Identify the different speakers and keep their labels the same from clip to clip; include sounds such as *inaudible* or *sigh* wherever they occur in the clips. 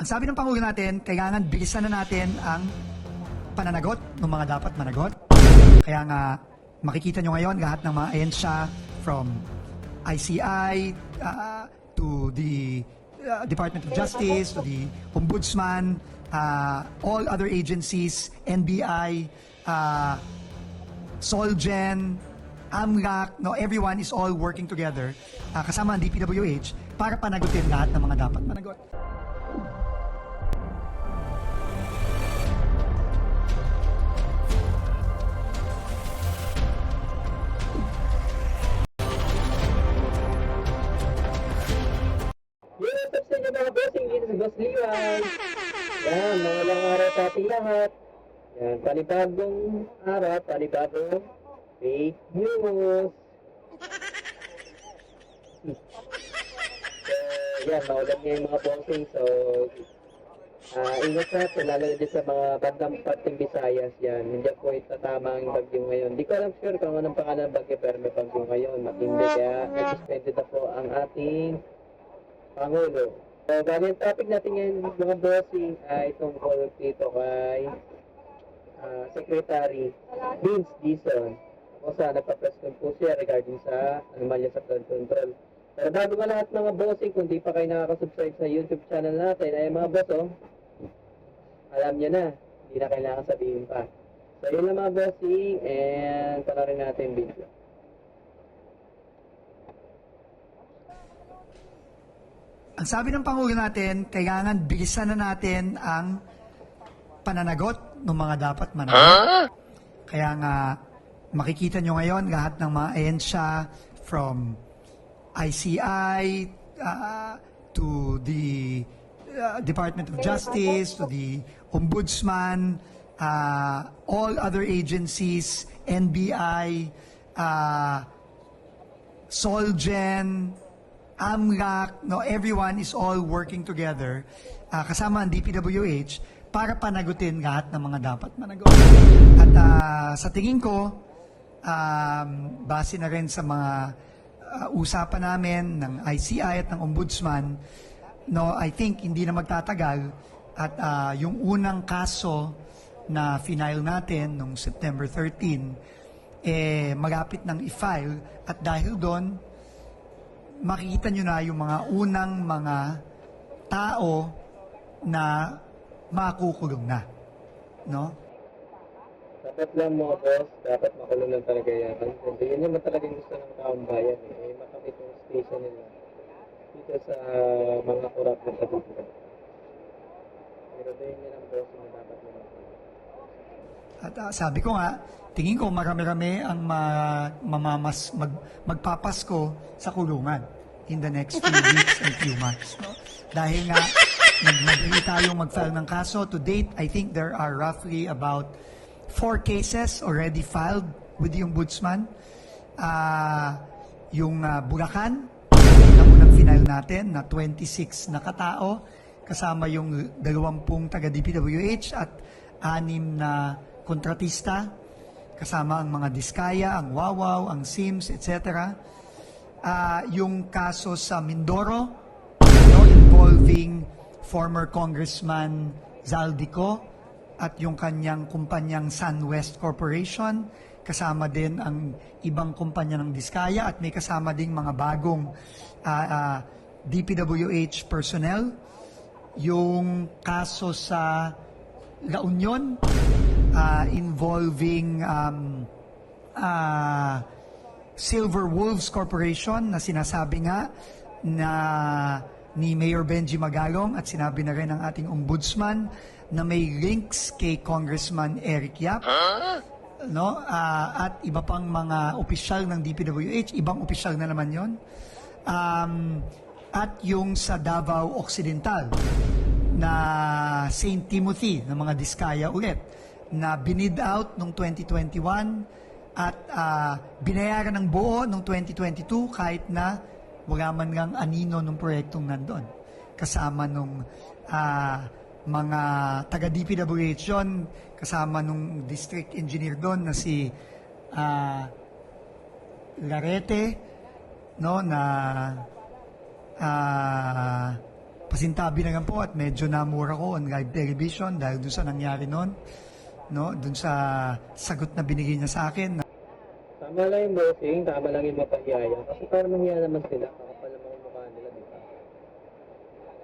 Speaker 1: Ang sabi ng Pangulo natin, kailangan bilisan na natin ang pananagot ng mga dapat managot. Kaya nga, makikita nyo ngayon lahat ng mga ahensya from ICI uh, to the uh, Department of Justice, to the Ombudsman, uh, all other agencies, NBI, uh, Solgen, AMLAC, no, everyone is all working together, uh, kasama ang DPWH, para panagutin lahat ng mga dapat managot.
Speaker 2: Boss Liwan. Yan, mga lang araw sa ating lahat. Yan, panibagong araw, panibagong fake news. so, yan, maulan yung mga bossing. So, ah ingat natin, lalo na din sa mga bandang parting Visayas yan. Hindi po itatama ang bagyo ngayon. Di ko alam sure kung anong pangalan ng bagyo, pero may bagyo ngayon. Matindi kaya, suspended na ang ating Pangulo. So, bali ang topic natin ngayon, mga bossing, ay tungkol dito kay ah, Secretary Vince Dizon. Kung saan nagpa-press con po siya regarding sa anomalya sa flood control. Pero bago nga lahat mga bossing, kung di pa kayo nakaka-subscribe sa YouTube channel natin, ay mga boss, oh, alam niyo na, hindi na kailangan sabihin pa. So, yun lang mga bossing, and panoorin natin video.
Speaker 1: Ang sabi ng Pangulo natin, kailangan bilisan na natin ang pananagot ng mga dapat managot. Kaya nga, makikita nyo ngayon lahat ng mga ahensya from ICI uh, to the uh, Department of Justice, to the Ombudsman, uh, all other agencies, NBI, uh, Solgen, AMLAC, no, everyone is all working together, ah, kasama ang DPWH, para panagutin lahat ng mga dapat managot. At ah, sa tingin ko, um, base na rin sa mga ah, usapan namin ng ICI at ng Ombudsman, no, I think hindi na magtatagal at ah, yung unang kaso na final natin nung September 13, eh, malapit ng i-file at dahil doon, makikita nyo na yung mga unang mga tao na makukulong na. No?
Speaker 2: Dapat lang mga boss, dapat makulong lang talaga yan. Kasi yun naman talagang gusto ng taong bayan eh. makamit yung station nila dito sa mga kurap na dito. Pero doon yun ang boss na dapat naman.
Speaker 1: At ah, sabi ko nga, tingin ko marami-rami ang ma- mamamas, mag, magpapasko sa kulungan in the next few *laughs* weeks and few months. No? Dahil nga, nagmadali tayong mag-file ng kaso. To date, I think there are roughly about four cases already filed with the Ombudsman. Ah, yung ah, Bulacan, na unang final natin na 26 na katao kasama yung 20 taga DPWH at anim na kontratista kasama ang mga Diskaya, ang Wawaw, ang Sims, etc. Ah, yung kaso sa Mindoro involving former Congressman Zaldico at yung kanyang kumpanyang SunWest Corporation kasama din ang ibang kumpanya ng Diskaya at may kasama ding mga bagong ah, ah, DPWH personnel yung kaso sa La Union ah, involving um, ah, Silver Wolves Corporation na sinasabi nga na ni Mayor Benji Magalong at sinabi na rin ng ating ombudsman na may links kay Congressman Eric Yap. No? Ah, at iba pang mga opisyal ng DPWH ibang opisyal na naman yon um, at yung sa Davao Occidental na St. Timothy ng mga Diskaya ulit na binid out noong 2021 at ah, binayaran ng buo noong 2022 kahit na wala man lang anino ng proyektong nandun. Kasama nung ah, mga taga DPWH yun, kasama nung district engineer doon na si ah, Larete, no, na ah, pasintabi na lang po at medyo namura ko on live television dahil dun sa nangyari noon. No? Dun sa sagot na binigay niya sa akin.
Speaker 2: Tama lang yung bossing, tama lang yung mapahiyaya. Kasi para mahiya naman sila, kakapal naman yung mukha nila, di ba?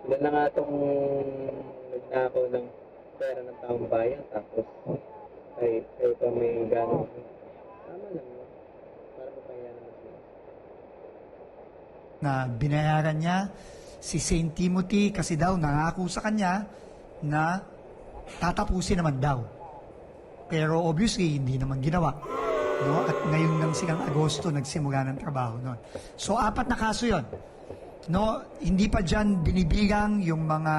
Speaker 2: Sila na nga itong nagnakaw ng pera ng taong bayan, tapos ay, ay pa may gano'n. Tama lang yun. Para mapahiya naman sila.
Speaker 1: na binayaran niya si St. Timothy kasi daw nangako sa kanya na tatapusin naman daw. Pero obviously, hindi naman ginawa. No? At ngayon lang silang Agosto nagsimula ng trabaho noon. So, apat na kaso yon. No, hindi pa dyan binibilang yung mga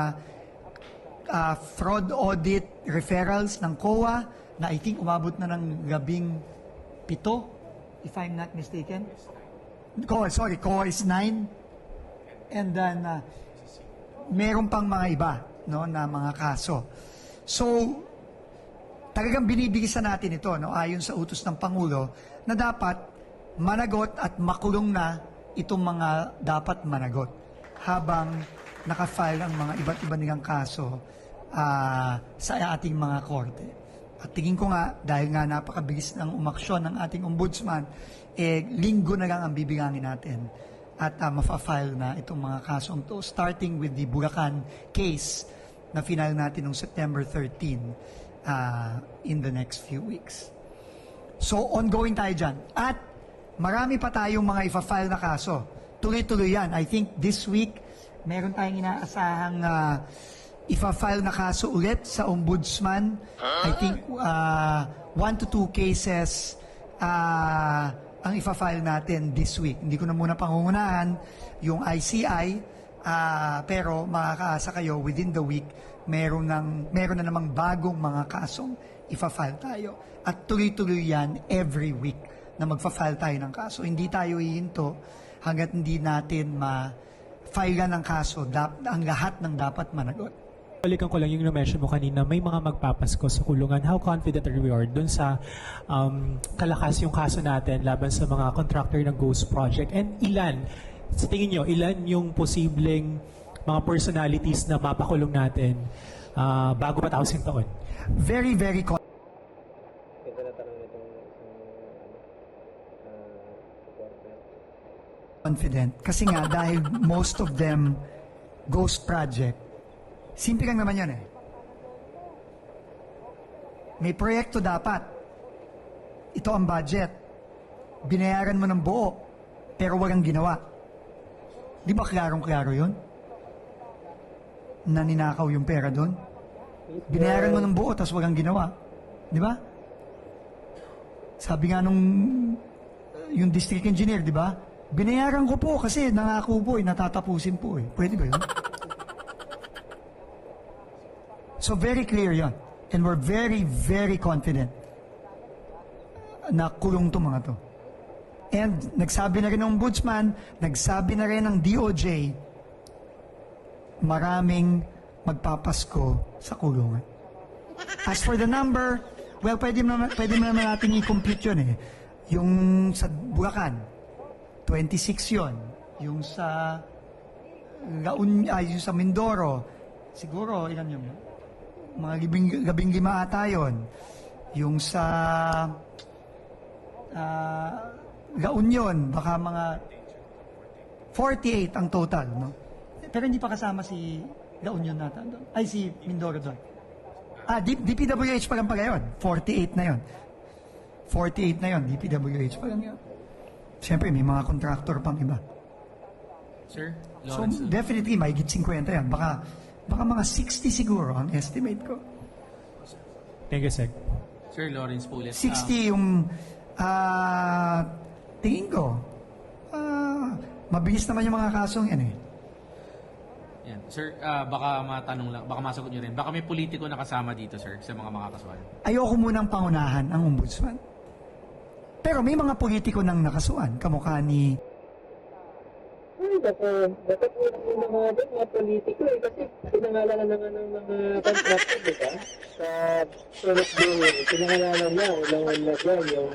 Speaker 1: ah, fraud audit referrals ng COA na I think umabot na ng labing pito, if I'm not mistaken. COA, sorry, COA is nine. And then, uh, meron pang mga iba, no, na mga kaso. So, talagang binibigisan natin ito, no, ayon sa utos ng Pangulo, na dapat managot at makulong na itong mga dapat managot. Habang nakafile ang mga iba't iba nilang kaso ah, sa ating mga korte. At tingin ko nga, dahil nga napakabilis ng umaksyon ng ating ombudsman, eh, linggo na lang ang bibilangin natin at uh, mafa-file na itong mga kasong to, starting with the Bulacan case na final natin noong September 13 ah, in the next few weeks. So, ongoing tayo dyan. At marami pa tayong mga ifa-file na kaso. Tuloy-tuloy yan. I think this week, meron tayong inaasahang uh, ifa-file na kaso ulit sa ombudsman. I think uh, one to two cases uh, ang ifa-file natin this week. Hindi ko na muna pangungunahan yung ICI, ah, pero makakaasa kayo within the week, meron, ng, meron na namang bagong mga kasong ifa-file tayo. At tuloy-tuloy yan every week na magfa-file tayo ng kaso. Hindi tayo hihinto hanggat hindi natin ma-file ng kaso dap- ang lahat ng dapat managot.
Speaker 3: Balikan ko lang yung na-mention mo kanina, may mga magpapasko sa kulungan. How confident are we are dun sa um, kalakas yung kaso natin laban sa mga contractor ng Ghost Project? And ilan, sa tingin nyo, ilan yung posibleng mga personalities na mapakulong natin ah, bago matapos yung taon?
Speaker 1: Very, very con-
Speaker 2: ah,
Speaker 1: confident. Kasi nga, *laughs* dahil most of them ghost project, simple lang naman yan eh. May proyekto dapat. Ito ang budget. Binayaran mo ng buo, pero walang ginawa. Di ba klarong-klaro yun? Na ninakaw yung pera doon? Binayaran mo ng buo, tapos walang ginawa. Di ba? Sabi nga nung yung district engineer, di ba? Binayaran ko po kasi nangako po eh, natatapusin po eh. Pwede ba yun? So very clear yon. And we're very, very confident na kulong to mga to. And nagsabi na rin ng ombudsman, nagsabi na rin ng DOJ, maraming magpapasko sa kulungan. As for the number, well, pwede naman, pwede naman natin i-compute yun eh. Yung sa Bulacan, 26 yon. Yung sa Laun, ay, yung sa Mindoro, siguro, ilan yun? Mga libing, labing lima ata yun. Yung sa ah, La Union, baka mga 48 ang total, no? Pero hindi pa kasama si La Union nata doon. Ay, si Mindoro doon. Ah, D- DPWH pa lang pala yun. 48 na yun. 48 na yun, DPWH pa lang yun. Siyempre, may mga contractor pang iba.
Speaker 4: Sir,
Speaker 1: So,
Speaker 4: Lawrence.
Speaker 1: definitely, may 50 yan. Baka, baka mga 60 siguro ang estimate ko.
Speaker 3: Thank you, Sec.
Speaker 4: Sir Lawrence po ulit.
Speaker 1: 60 yung ah tingin ko. ah mabilis naman yung mga kasong yan eh.
Speaker 4: Sir, ah, baka matanong lang, baka masagot nyo rin. Baka may politiko na kasama dito, sir, sa mga makakasuhan.
Speaker 1: Ayoko munang pangunahan ang ombudsman. Pero may mga politiko nang nakasuan, kamukha ni
Speaker 2: Ay, baka, baka po yung mga din, mga politiko eh, kasi pinangalanan na nga ng mga contractor, di ba? Sa Senate bill, pinangalanan niya, unang na dyan, yung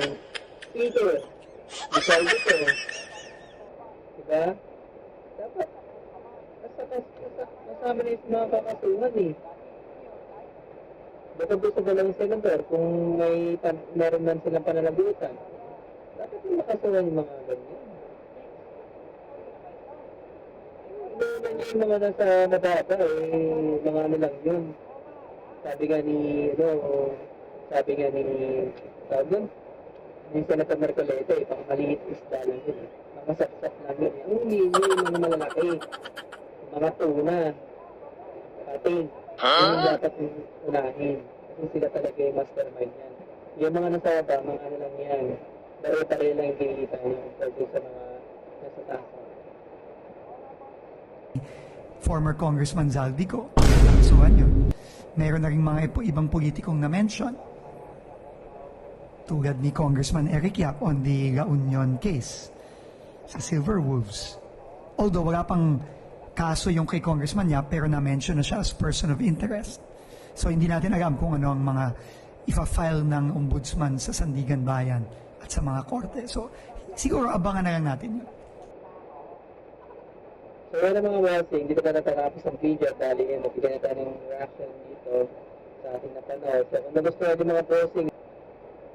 Speaker 2: Peter, Michelle dito. Di ba? Nasama na yung mga kakasuhan eh. Doon sa dalawang senador, kung may pan, meron man silang pananagutan, dapat yung makasuhan yung mga ganyan. Hindi yung mga nasa mababa eh, mga ano lang yun. Sabi nga ni, ano, sabi nga ni, tawag yun, ni Senator Marcoleta eh, pang maliit isda lang yun eh. Mga sapsap lang yun eh. Ang huli yung mga malalaki, mga tuna, pating, yun yung dapat yung unahin. Kasi sila talaga yung mastermind yan. Yung mga nasa baba, mga ano lang yan, pare-pare lang yung kinikita nyo compared sa mga nasa taas.
Speaker 1: former Congressman Zaldico. Nakasuhan yun. Meron na rin mga ipo- ibang politikong na-mention. Tulad ni Congressman Eric Yap on the La Union case sa Silver Wolves. Although wala pang kaso yung kay Congressman Yap, pero na-mention na siya as person of interest. So hindi natin alam kung ano ang mga ifa-file ng ombudsman sa Sandigan Bayan at sa mga korte. So siguro abangan na lang natin yun.
Speaker 2: So yun ang mga bossing, dito pa natatapos ang video dahil yun, nabigyan na tayo ng reaction dito sa ating napanood. So kung nagustuhan yung mga bossing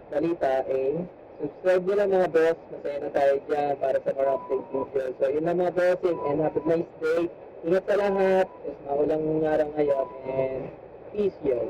Speaker 2: balita, eh, subscribe nyo lang mga boss, masaya na tayo dyan para sa more update video. So yun lang mga bossing and have a nice day. Ingat sa lahat, kasi maulang araw ngayon and peace yun.